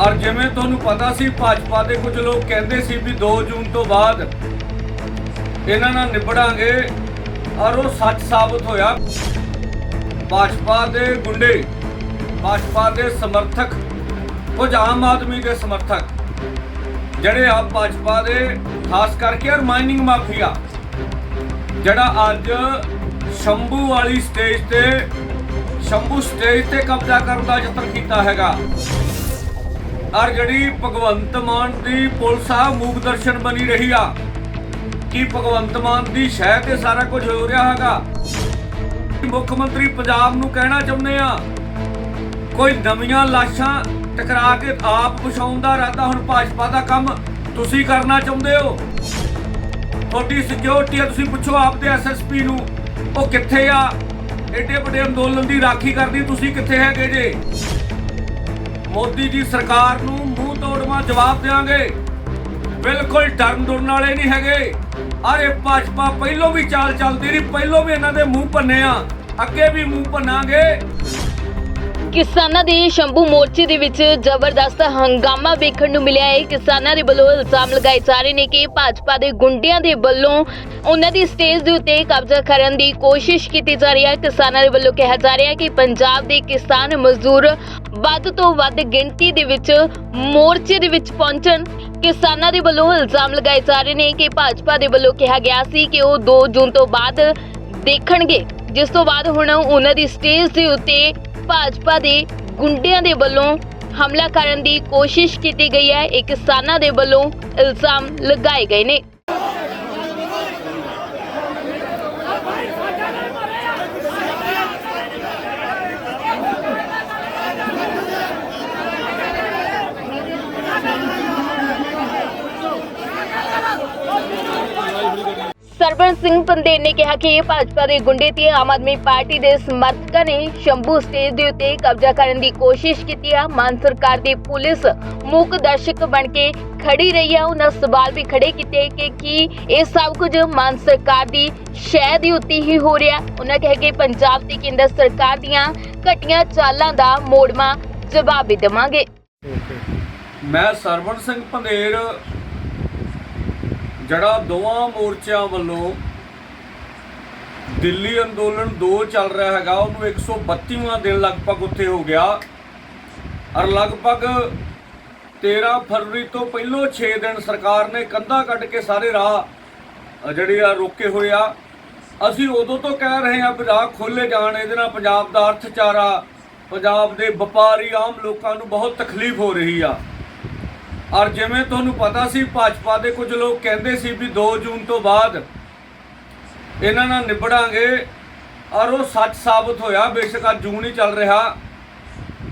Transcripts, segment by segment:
ਔਰ ਜਿਵੇਂ ਤੁਹਾਨੂੰ ਪਤਾ ਸੀ, ਭਾਜਪਾ ਦੇ ਕੁਝ ਲੋਕ ਕਹਿੰਦੇ ਸੀ ਵੀ 2 ਜੂਨ ਤੋਂ ਬਾਅਦ ਇਹਨਾਂ ਨਾਲ ਨਿਬੜਾਂਗੇ ਔਰ ਉਹ ਸੱਚ ਸਾਬਤ ਹੋਇਆ। ਭਾਜਪਾ ਦੇ ਗੁੰਡੇ, ਭਾਜਪਾ ਦੇ ਸਮਰਥਕ, ਕੁਝ ਆਮ ਆਦਮੀ ਦੇ ਸਮਰਥਕ, ਜਿਹੜੇ ਆ ਭਾਜਪਾ ਦੇ ਖਾਸ ਕਰਕੇ ਔਰ ਮਾਈਨਿੰਗ ਮਾਫੀਆ, ਜਿਹੜਾ ਅੱਜ ਸ਼ੰਭੂ ਵਾਲੀ ਸਟੇਜ ਤੇ, ਸ਼ੰਭੂ ਸਟੇਜ ਤੇ ਕਬਜ਼ਾ ਕਰਨ ਦਾ ਯਤਨ ਕੀਤਾ ਹੈਗਾ। ਔਰ ਜਿਹੜੀ ਭਗਵੰਤ ਮਾਨ ਦੀ ਪੁਲਿਸ ਆ, ਮੂਕ ਦਰਸ਼ਨ ਬਣੀ ਰਹੀ ਆ। ਕਿ ਭਗਵੰਤ ਮਾਨ ਦੀ ਸ਼ਹਿ ਤੇ ਸਾਰਾ ਕੁਝ ਹੋ ਰਿਹਾ ਹੈਗਾ? ਮੁੱਖ ਮੰਤਰੀ ਪੰਜਾਬ ਨੂੰ ਕਹਿਣਾ ਚਾਹੁੰਦੇ ਆ? ਕੋਈ ਨਵੀਆਂ ਲਾਸ਼ਾਂ ਟਕਰਾ ਕੇ ਆਪ ਵਿਛਾਉਣ ਦਾ ਇਰਾਦਾ ਹੁਣ ਭਾਜਪਾ ਦਾ ਕੰਮ ਤੁਸੀਂ ਕਰਨਾ ਚਾਹੁੰਦੇ ਹੋ? ਤੁਹਾਡੀ ਸਿਕਿਉਰਿਟੀ ਆ, ਤੁਸੀਂ ਪੁੱਛੋ ਆਪਦੇ ਐਸਐਸਪੀ ਨੂੰ, ਉਹ ਕਿੱਥੇ ਆ? ਐਡੇ ਵੱਡੇ ਅੰਦੋਲਨ ਦੀ ਰਾਖੀ ਕਰਦੀ ਤੁਸੀਂ ਕਿੱਥੇ ਹੈਗੇ ਜੇ? ਮੋਦੀ ਜੀ ਸਰਕਾਰ ਨੂੰ ਮੂੰਹ ਤੋੜਵਾ ਜਵਾਬ ਦੇਵਾਂਗੇ। ਬਿਲਕੁਲ ਡਰਨ ਡੁਰਨ ਵਾਲੇ ਨਹੀਂ ਹੈਗੇ। ਅਰੇ ਭਾਜਪਾ ਪਹਿਲੋਂ ਵੀ ਚਾਲ ਚੱਲਦੀ ਰਹੀ, ਪਹਿਲੋਂ ਵੀ ਇਹਨਾਂ ਦੇ ਮੂੰਹ ਭੰਨੇ ਆ। ਅੱਗੇ ਵੀ ਮੂੰਹ ਭੰਨਾਂਗੇ। ਕਿਸਾਨਾਂ ਦੇ ਸ਼ੰਭੂ ਮੋਰਚੇ ਦੇ ਵਿੱਚ ਜ਼ਬਰਦਸਤ ਹੰਗਾਮਾ ਵੇਖਣ ਨੂੰ ਮਿਲਿਆ ਹੈ। ਕਿਸਾਨਾਂ ਦੇ ਵੱਲੋਂ ਇਲਜ਼ਾਮ ਲਗਾਏ ਜਾ ਰਹੇ ਨੇ ਕਿ ਭਾਜਪਾ ਦੇ ਗੁੰਡਿਆਂ ਦੇ ਵੱਲੋਂ ਉਹਨਾਂ ਦੀ ਸਟੇਜ ਦੇ ਉੱਤੇ ਕਬਜ਼ਾ ਕਰਨ ਦੀ ਕੋਸ਼ਿਸ਼ ਕੀਤੀ ਜਾ ਰਹੀ ਹੈ। ਕਿਸਾਨਾਂ ਦੇ ਵੱਲੋਂ ਕਿਹਾ ਜਾ ਰਿਹਾ ਹੈ ਕਿ ਪੰਜਾਬ ਦੇ ਕਿਸਾਨ ਮਜ਼ਦੂਰ ਵੱਧ ਤੋਂ ਵੱਧ ਗਿਣਤੀ ਦੇ ਵਿੱਚ ਮੋਰਚੇ ਦੇ ਵਿੱਚ ਪਹੁੰਚਣ। ਕਿਸਾਨਾਂ ਦੇ ਵੱਲੋਂ ਇਲਜ਼ਾਮ ਲਗਾਏ ਜਾ ਰਹੇ ਨੇ ਕਿ ਭਾਜਪਾ ਦੇ ਵੱਲੋਂ ਕਿਹਾ ਗਿਆ ਸੀ ਕਿ ਉਹ 2 ਜੂਨ ਤੋਂ ਬਾਅਦ ਦੇਖਣਗੇ। ਜਿਸ ਤੋਂ ਬਾਅਦ ਹੁਣ ਉਹਨਾਂ ਦੀ ਸਟੇਜ ਦੇ ਉੱਤੇ ਭਾਜਪਾ ਦੇ ਗੁੰਡਿਆਂ ਦੇ ਵੱਲੋਂ ਹਮਲਾ ਕਰਨ ਦੀ ਕੋਸ਼ਿਸ਼ ਕੀਤੀ ਗਈ ਹੈ। ਇਹ ਕਿਸਾਨਾਂ ਦੇ ਵੱਲੋਂ ਇਲਜ਼ਾਮ ਲਗਾਏ ਗਏ ਨੇ। ਸਰਬਨ ਸਿੰਘ ਪੰਦੇਰ ਨੇ ਕਿਹਾ ਕਿ ਭਾਜਪਾ ਦੇ ਗੁੰਡੇ ਤੇ ਆਮ ਆਦਮੀ ਪਾਰਟੀ ਦੇ ਸਮਰਥਕਾਂ ਨੇ ਸ਼ੰਭੂ ਸਟੇਜ ਦੇ ਉੱਤੇ ਕਬਜ਼ਾ ਕਰਨ ਦੀ ਕੋਸ਼ਿਸ਼ ਕੀਤੀ ਆ। ਮਾਨ ਸਰਕਾਰ ਦੀ ਪੁਲਿਸ ਮੂਕ ਦਰਸ਼ਕ ਬਣ ਕੇ ਖੜੀ ਰਹੀ ਆ। ਉਹਨਾਂ ਸਵਾਲ ਵੀ ਖੜੇ ਕੀਤੇ ਕਿ ਕੀ ਇਹ ਸਭ ਕੁਝ ਮਾਨ ਸਰਕਾਰ ਦੀ ਸ਼ਹਿ ਦੇ ਉੱਤੇ ਹੀ ਹੋ ਰਿਹਾ? ਉਹਨਾਂ ਕਿਹਾ ਕਿ ਪੰਜਾਬ ਤੇ ਕੇਂਦਰ ਸਰਕਾਰ ਦੀਆਂ ਘਟੀਆਂ ਚਾਲਾਂ ਦਾ ਮੋੜਮਾ ਜਵਾਬ ਵੀ ਦੇਵਾਂਗੇ। ਮੈਂ ਸਰਵਣ ਸਿੰਘ ਪੰਧੇਰ ਜਿਹੜਾ ਦੋਵਾਂ ਮੋਰਚਿਆਂ ਵੱਲੋਂ ਦਿੱਲੀ ਅੰਦੋਲਨ 2 ਚੱਲ ਰਿਹਾ ਹੈਗਾ, ਉਹਨੂੰ 132ਵਾਂ ਦਿਨ ਲਗਭਗ ਉੱਥੇ ਹੋ ਗਿਆ ਔਰ ਲਗਭਗ 13 ਫਰਵਰੀ ਤੋਂ ਪਹਿਲੋਂ 6 ਦਿਨ ਸਰਕਾਰ ਨੇ ਕੰਧਾ ਕੱਢ ਕੇ ਸਾਰੇ ਰਾਹ ਜਿਹੜੇ ਆ ਰੋਕੇ ਹੋਏ ਆ। ਅਸੀਂ ਉਦੋਂ ਤੋਂ ਕਹਿ ਰਹੇ ਆ ਵੀ ਰਾਹ ਖੋਲੇ ਜਾਣ, ਇਹਦੇ ਨਾਲ ਪੰਜਾਬ ਦਾ ਅਰਥਚਾਰਾ, ਪੰਜਾਬ ਦੇ ਵਪਾਰੀ ਆਮ ਲੋਕਾਂ ਨੂੰ ਬਹੁਤ ਤਕਲੀਫ ਹੋ ਰਹੀ ਆ। ਔਰ ਜਿਵੇਂ ਤੁਹਾਨੂੰ ਪਤਾ ਸੀ, ਭਾਜਪਾ ਦੇ ਕੁਝ ਲੋਕ ਕਹਿੰਦੇ ਸੀ ਵੀ 2 ਜੂਨ ਤੋਂ ਬਾਅਦ ਇਹਨਾਂ ਨਾਲ ਨਿਬੜਾਂਗੇ ਔਰ ਉਹ ਸੱਚ ਸਾਬਤ ਹੋਇਆ। ਬੇਸ਼ੱਕ ਅੱਜ ਜੂਨ ਹੀ ਚੱਲ ਰਿਹਾ।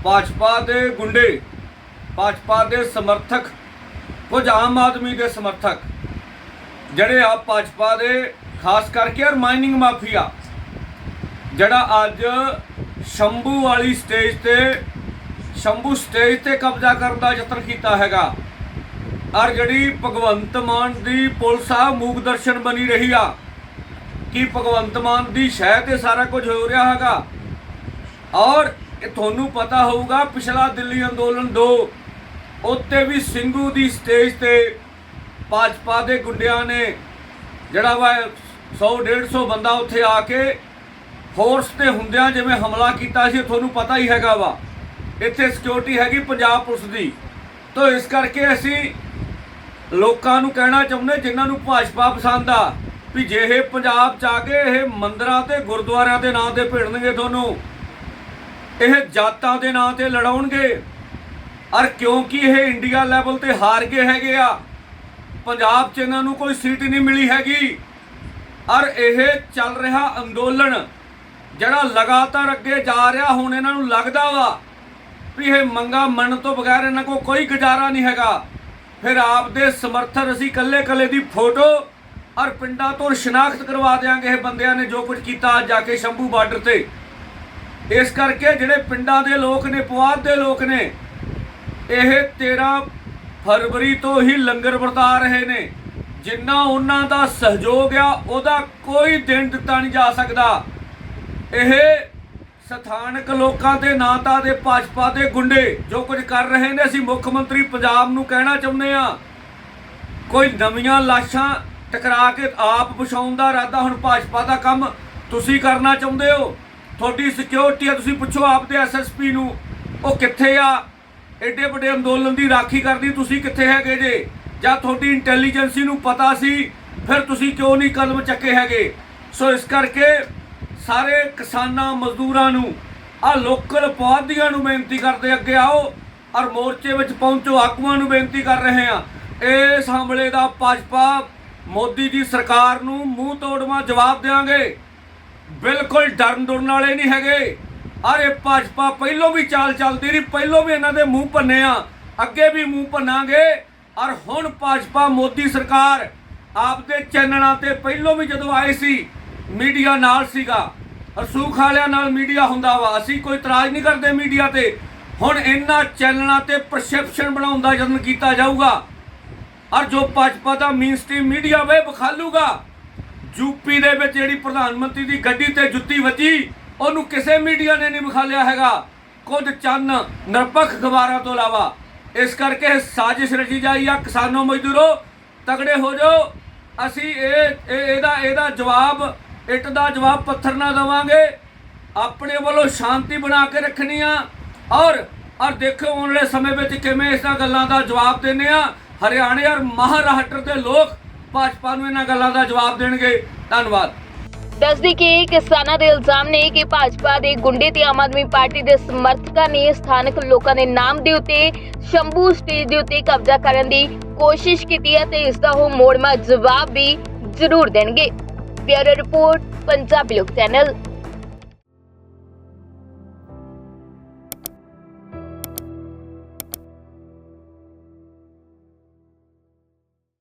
ਭਾਜਪਾ ਦੇ ਗੁੰਡੇ, ਭਾਜਪਾ ਦੇ ਸਮਰਥਕ, ਕੁਝ ਆਮ ਆਦਮੀ ਦੇ ਸਮਰਥਕ, ਜਿਹੜੇ ਆ ਭਾਜਪਾ ਦੇ, ਖਾਸ ਕਰਕੇ ਔਰ ਮਾਈਨਿੰਗ ਮਾਫੀਆ, ਜਿਹੜਾ ਅੱਜ ਸ਼ੰਭੂ ਵਾਲੀ ਸਟੇਜ ਤੇ, ਸ਼ੰਭੂ ਸਟੇਜ ਤੇ ਕਬਜ਼ਾ ਕਰਨ ਦਾ ਯਤਨ ਕੀਤਾ ਹੈਗਾ। ਔਰ ਜਿਹੜੀ ਭਗਵੰਤ ਮਾਨ ਦੀ ਪੁਲਿਸ ਆ, ਮੂਕ ਦਰਸ਼ਨ ਬਣੀ ਰਹੀ ਆ। ਕਿ ਭਗਵੰਤ ਮਾਨ ਦੀ ਸ਼ਹਿ ਤੇ ਸਾਰਾ ਕੁਝ ਹੋ ਰਿਹਾ ਹੈਗਾ? ਔਰ ਇਹ ਤੁਹਾਨੂੰ ਪਤਾ ਹੋਊਗਾ, ਪਿਛਲਾ ਦਿੱਲੀ ਅੰਦੋਲਨ 2 ਉੱਤੇ ਵੀ ਸਿੰਘੂ ਦੀ ਸਟੇਜ ਤੇ ਭਾਜਪਾ ਦੇ ਗੁੰਡਿਆਂ ਨੇ ਜਿਹੜਾ ਵਾ 100 150 ਬੰਦਾ ਉੱਥੇ ਆ ਕੇ ਫੋਰਸ ਤੇ ਹੁੰਦਿਆਂ ਜਿਵੇਂ ਹਮਲਾ ਕੀਤਾ ਸੀ ਤੁਹਾਨੂੰ ਪਤਾ ਹੀ ਹੈਗਾ ਵਾ। ਇੱਥੇ ਸਿਕਿਉਰਿਟੀ ਹੈਗੀ ਪੰਜਾਬ ਪੁਲਿਸ ਦੀ। ਤੋਂ ਇਸ ਕਰਕੇ ਅਸੀਂ ਲੋਕਾਂ ਨੂੰ ਕਹਿਣਾ ਚਾਹੁੰਦੇ ਜਿਨ੍ਹਾਂ ਨੂੰ ਭਾਜਪਾ ਪਸੰਦ ਆ ਵੀ ਜੇ ਇਹ ਪੰਜਾਬ ਚ ਆ ਕੇ ਇਹ ਮੰਦਰਾਂ ਤੇ ਗੁਰਦੁਆਰਿਆਂ ਦੇ ਨਾਂ ਤੇ ਭਿੜਨਗੇ ਤੁਹਾਨੂੰ, ਇਹ ਜਾਤਾਂ ਦੇ ਨਾਂ ਤੇ ਲੜਾਉਣਗੇ ਔਰ ਕਿਉਂਕਿ ਇਹ ਇੰਡੀਆ ਲੈਵਲ ਤੇ ਹਾਰ ਗਏ ਹੈਗੇ ਆ, ਪੰਜਾਬ 'ਚ ਇਹਨਾਂ ਨੂੰ ਕੋਈ ਸੀਟ ਨਹੀਂ ਮਿਲੀ ਹੈਗੀ ਔਰ ਇਹ ਚੱਲ ਰਿਹਾ ਅੰਦੋਲਨ, ਜਿਹੜਾ ਲਗਾਤਾਰ ਅੱਗੇ ਜਾ ਰਿਹਾ, ਹੁਣ ਇਹਨਾਂ ਨੂੰ ਲੱਗਦਾ ਵਾ ਵੀ ਇਹ ਮੰਗਾ ਮੰਨ ਤੋਂ ਬਗੈਰ ਇਹਨਾਂ ਕੋਲ ਕੋਈ ਗੁਜ਼ਾਰਾ ਨਹੀਂ ਹੈਗਾ। ਫਿਰ ਆਪ ਦੇ ਸਮਰਥਨ ਅਸੀਂ ਕੱਲੇ ਕੱਲੇ ਦੀ ਫੋਟੋ ਔਰ ਪਿੰਡਾਂ ਤੋਂ ਸ਼ਨਾਖਤ ਕਰਵਾ ਦਿਆਂਗੇ ਇਹ ਬੰਦਿਆਂ ਨੇ ਜੋ ਕੁਝ ਕੀਤਾ ਅੱਜ ਜਾ ਕੇ ਸ਼ੰਭੂ ਬਾਰਡਰ ਤੇ। ਇਸ ਕਰਕੇ ਜਿਹੜੇ ਪਿੰਡਾਂ ਦੇ ਲੋਕ ਨੇ, ਪੁਆਧ ਦੇ ਲੋਕ ਨੇ, ਇਹ 13 ਫਰਵਰੀ ਤੋਂ ਹੀ ਲੰਗਰ ਵਰਤਾ ਰਹੇ ਨੇ। ਜਿੰਨਾ ਉਹਨਾਂ ਦਾ ਸਹਿਯੋਗ ਆ, ਉਹਦਾ ਕੋਈ ਦਿਨ ਦਿੱਤਾ ਨਹੀਂ ਜਾ ਸਕਦਾ। ਇਹ ਸਥਾਨਕ ਲੋਕਾਂ ਦੇ ਨਾਤਾ ਦੇ ਭਾਜਪਾ ਦੇ ਗੁੰਡੇ ਜੋ ਕੁਝ ਕਰ ਰਹੇ ਨੇ, ਅਸੀਂ ਮੁੱਖ ਮੰਤਰੀ ਪੰਜਾਬ ਨੂੰ ਕਹਿਣਾ ਚਾਹੁੰਦੇ ਆ ਕੋਈ ਨਵੀਆਂ ਲਾਸ਼ਾਂ ਟਕਰਾ ਕੇ ਆਪ ਵਿਛਾਉਣ ਦਾ ਇਰਾਦਾ ਹੁਣ ਭਾਜਪਾ ਦਾ ਕੰਮ ਤੁਸੀਂ ਕਰਨਾ ਚਾਹੁੰਦੇ ਹੋ? ਤੁਹਾਡੀ ਸਿਕਿਉਰਿਟੀ ਆ, ਤੁਸੀਂ ਪੁੱਛੋ ਆਪਦੇ ਐਸਐਸਪੀ ਨੂੰ, ਉਹ ਕਿੱਥੇ ਆ? ਐਡੇ ਵੱਡੇ ਅੰਦੋਲਨ ਦੀ ਰਾਖੀ ਕਰਦੀ, ਤੁਸੀਂ ਕਿੱਥੇ ਹੈਗੇ ਜੇ? ਜਾਂ ਤੁਹਾਡੀ ਇੰਟੈਲੀਜੈਂਸੀ ਨੂੰ ਪਤਾ ਸੀ, ਫਿਰ ਤੁਸੀਂ ਕਿਉਂ ਨਹੀਂ ਕਦਮ ਚੱਕੇ ਹੈਗੇ? ਸੋ ਇਸ ਕਰਕੇ ਸਾਰੇ ਕਿਸਾਨਾਂ ਮਜ਼ਦੂਰਾਂ ਨੂੰ ਆ ਲੋਕਲ ਪੌਦੀਆਂ ਨੂੰ ਬੇਨਤੀ ਕਰਦੇ ਅੱਗੇ ਆਓ ਔਰ ਮੋਰਚੇ ਵਿੱਚ ਪਹੁੰਚੋ, ਆਗੂਆਂ ਨੂੰ ਬੇਨਤੀ ਕਰ ਰਹੇ ਆ ਇਸ ਹਮਲੇ ਦਾ ਭਾਜਪਾ, ਮੋਦੀ ਦੀ ਸਰਕਾਰ ਨੂੰ ਮੂੰਹ ਤੋੜਵਾ ਜਵਾਬ ਦੇਵਾਂਗੇ ਬਿਲਕੁਲ ਡਰਨ ਡਰਨ ਵਾਲੇ ਨਹੀਂ ਹੈਗੇ। ਅਰੇ ਭਾਜਪਾ ਪਹਿਲੋਂ ਵੀ ਚਾਲ ਚੱਲਦੀ ਰਹੀ, ਪਹਿਲੋਂ ਵੀ ਇਹਨਾਂ ਦੇ ਮੂੰਹ ਭੰਨੇ ਆ। ਅੱਗੇ ਵੀ ਮੂੰਹ ਭੰਨਾਂਗੇ। ਔਰ ਹੁਣ ਭਾਜਪਾ, ਮੋਦੀ ਸਰਕਾਰ ਆਪਦੇ ਚੈਨਲਾਂ ਤੇ ਪਹਿਲੋਂ ਵੀ ਜਦੋਂ ਆਏ ਸੀ ਮੀਡੀਆ ਨਾਲ ਸੀਗਾ। ਰਸੂਖ ਵਾਲਿਆਂ ਨਾਲ ਮੀਡੀਆ ਹੁੰਦਾ ਵਾ। ਅਸੀਂ ਕੋਈ ਇਤਰਾਜ਼ ਨਹੀਂ ਕਰਦੇ ਮੀਡੀਆ ਤੇ। ਹੁਣ ਇਹਨਾਂ ਚੈਨਲਾਂ ਤੇ ਪਰਸੈਪਸ਼ਨ ਬਣਾਉਣ ਦਾ ਯਤਨ ਕੀਤਾ ਜਾਊਗਾ। ਔਰ ਜੋ ਭਾਜਪਾ ਦਾ ਮੇਨ ਸਟ੍ਰੀਮ ਮੀਡੀਆ ਵੇ ਵਿਖਾਲੂਗਾ। ਯੂਪੀ ਦੇ ਵਿੱਚ ਜਿਹੜੀ ਪ੍ਰਧਾਨ ਮੰਤਰੀ ਦੀ ਗੱਡੀ ਤੇ ਜੁੱਤੀ ਵੱਜੀ, ਉਹਨੂੰ ਕਿਸੇ ਮੀਡੀਆ ਨੇ ਨਹੀਂ ਵਿਖਾਲਿਆ ਹੈਗਾ। ਕੁਝ ਚੰਨ ਨਿਰਪੱਖ ਖਬਰਾਂ ਤੋਂ ਇਲਾਵਾ। ਇਸ ਕਰਕੇ ਸਾਜ਼ਿਸ਼ ਰਚੀ ਜਾਈ ਆ। ਕਿਸਾਨੋ ਮਜ਼ਦੂਰੋ ਤਗੜੇ ਹੋ ਜਾਓ। ਅਸੀਂ ਇਹ- ਇਹਦਾ ਇਹਦਾ ਜਵਾਬ ਇੱਟ ਦਾ ਜਵਾਬ ਪੱਥਰ ਨਾਲ ਦੇਵਾਂਗੇ। ਆਪਣੇ ਵੱਲੋਂ ਸ਼ਾਂਤੀ ਬਣਾ ਕੇ ਰੱਖਣੀ ਆ ਔਰ ਔਰ ਦੇਖੋ ਆਉਣ ਵਾਲੇ ਸਮੇਂ ਵਿੱਚ ਕਿਵੇਂ ਇਸ ਗੱਲਾਂ ਦਾ ਜਵਾਬ ਦਿੰਦੇ ਆ। ਹਰਿਆਣੇ ਔਰ ਮਹਾਰਾਸ਼ਟਰ ਦੇ ਲੋਕ ਭਾਜਪਾ ਨੂੰ ਇਹਨਾਂ ਗੱਲਾਂ ਦਾ ਜਵਾਬ ਦੇਣਗੇ। ਧੰਨਵਾਦ। ਦੱਸਦੀ ਕਿ ਕਿਸਾਨਾਂ ਦੇ ਇਲਜ਼ਾਮ ਨੇ ਕਿ ਭਾਜਪਾ ਦੇ ਗੁੰਡੇ ਤੇ ਆਮ ਆਦਮੀ ਪਾਰਟੀ ਦੇ ਸਮਰਥਕਾਂ ਨੇ ਸਥਾਨਕ ਲੋਕਾਂ ਦੇ ਨਾਮ ਦੇ ਉੱਤੇ ਸ਼ੰਭੂ ਸਟੇਜ ਦੇ ਉੱਤੇ ਕਬਜ਼ਾ ਕਰਨ ਦੀ ਕੋਸ਼ਿਸ਼ ਕੀਤੀ ਹੈ ਤੇ ਇਸ ਦਾ ਉਹ ਮੋੜਮਾ ਜਵਾਬ ਵੀ ਜ਼ਰੂਰ ਦੇਣਗੇ। ਬਿਊਰੋ ਰਿਪੋਰਟ ਪੰਜਾਬੀ ਲੋਕ ਚੈਨਲ।